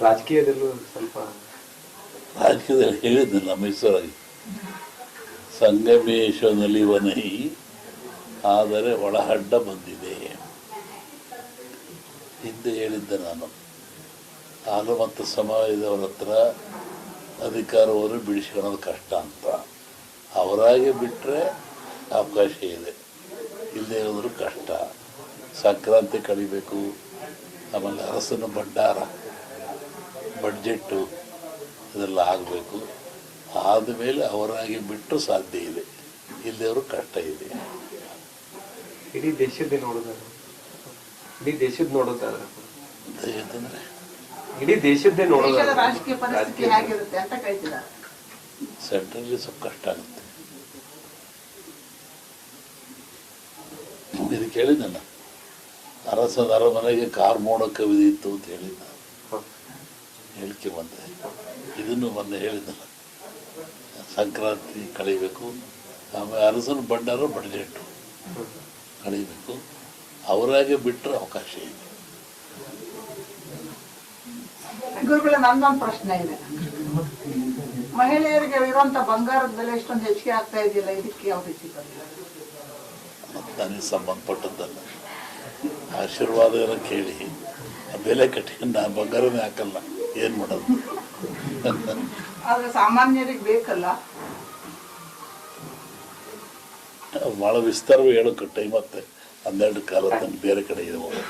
ರಾಜಕೀಯದಲ್ಲೂ ಸ್ವಲ್ಪ ರಾಜಕೀಯದಲ್ಲಿ ಹೇಳಿದ್ನಲ್ಲ ಮೈಸೂರಾಗಿ ಸಂಗಮೇಶ ನಲಿವನೈ ಆದರೆ ಒಳಹಡ್ಡ ಬಂದಿದೆ. ಹಿಂದೆ ಹೇಳಿದ್ದೆ ನಾನು. ಆಗ ಮತ್ತು ಸಮಾಜದವರ ಹತ್ರ ಅಧಿಕಾರವನ್ನು ಬಿಡಿಸ್ಕೊಳ್ಳೋದು ಕಷ್ಟ ಅಂತ. ಅವರಾಗೆ ಬಿಟ್ಟರೆ ಅವಕಾಶ ಇದೆ. ಇಲ್ಲದೆ ಹೋದರೂ ಕಷ್ಟ. ಸಂಕ್ರಾಂತಿ ಕಳಿಬೇಕು. ಆಮೇಲೆ ಅರಸನ ಭಂಡಾರ. ಬಡ್ಜೆಟ್ಟು ಇದೆಲ್ಲ ಆಗಬೇಕು. ಆದಮೇಲೆ ಅವರಾಗಿ ಬಿಟ್ಟು ಸಾಧ್ಯ ಇದೆ. ಇಲ್ಲದವರು ಕಷ್ಟ ಇದೆ. ಇಡೀ ದೇಶದ್ದೇ ನೋಡೋದಾದ್ರೆ? ಇಡೀ ದೇಶದ ನೋಡೋದಾದ್ರೆ? ದೇಶದಂದ್ರೆ ಇಡೀ ದೇಶದ್ದೇ ದೇಶದ ನೋಡೋದಾದ್ರೆ ಪರಿಸ್ಥಿತಿ ಹೇಗಿರುತ್ತೆ ಅಂತ ಕೇಳ್ತಿದ್ದಾರೆ ಸೆಂಟ್ರಲ್ಲಿ ಸ್ವಲ್ಪ ಕಷ್ಟ ಆಗುತ್ತೆ. ಇದು ಕೇಳಿದ್ದಲ್ಲ ಅರಸದರ ಅರಮನೆಗೆ ಕಾರ್ ಮೋಡ ಕವಿದಿತ್ತು ಅಂತ ಹೇಳಿದ್ದ. ಹೇಳಿಕೆ ಬಂದೆ. ಇದನ್ನು ಮೊನ್ನೆ ಹೇಳಿದ ಸಂಕ್ರಾಂತಿ ಕಳೀಬೇಕು. ಆಮೇಲೆ ಅರಸರು ಭಂಡಾರ ಬಡಜೆಟ್ಟು ಕಳೀಬೇಕು. ಅವರಾಗೆ ಬಿಟ್ಟರೆ ಅವಕಾಶ ಇದೆ ಗುರುಗಳ ನನ್ನೊಂದು ಪ್ರಶ್ನೆ ಇದೆ. ಮಹಿಳೆಯರಿಗೆ ಇರುವಂತ ಬಂಗಾರದ ಬೆಲೆ ಇಷ್ಟೊಂದು ಹೆಚ್ಚಿಗೆ ಆಗ್ತಾ ಇದೆಯಲ್ಲ ಇದಕ್ಕೆ ಯಾವ ರೀತಿ ನನಗೆ ಸಂಬಂಧಪಟ್ಟದ್ದಲ್ಲ. ಆಶೀರ್ವಾದ ಕೇಳಿ. ಆ ಬೆಲೆ ಕಟ್ಟಿ ನಾನು ಬಂಗಾರನೇ ಹಾಕಲ್ಲ. ಏನ್ ಮಾಡೋದು ಆದರೆ ಸಾಮಾನ್ಯರಿಗೆ ಬೇಕಲ್ಲ ಭಾಳ ವಿಸ್ತಾರವಾಗಿ ಹೇಳೋಕೆ ಟೈಮ್ ಮತ್ತೆ ಹನ್ನೆರಡು ಕಾಲ ತನಕ ಬೇರೆ ಕಡೆ ಇದೆ ಹೋಗೋದು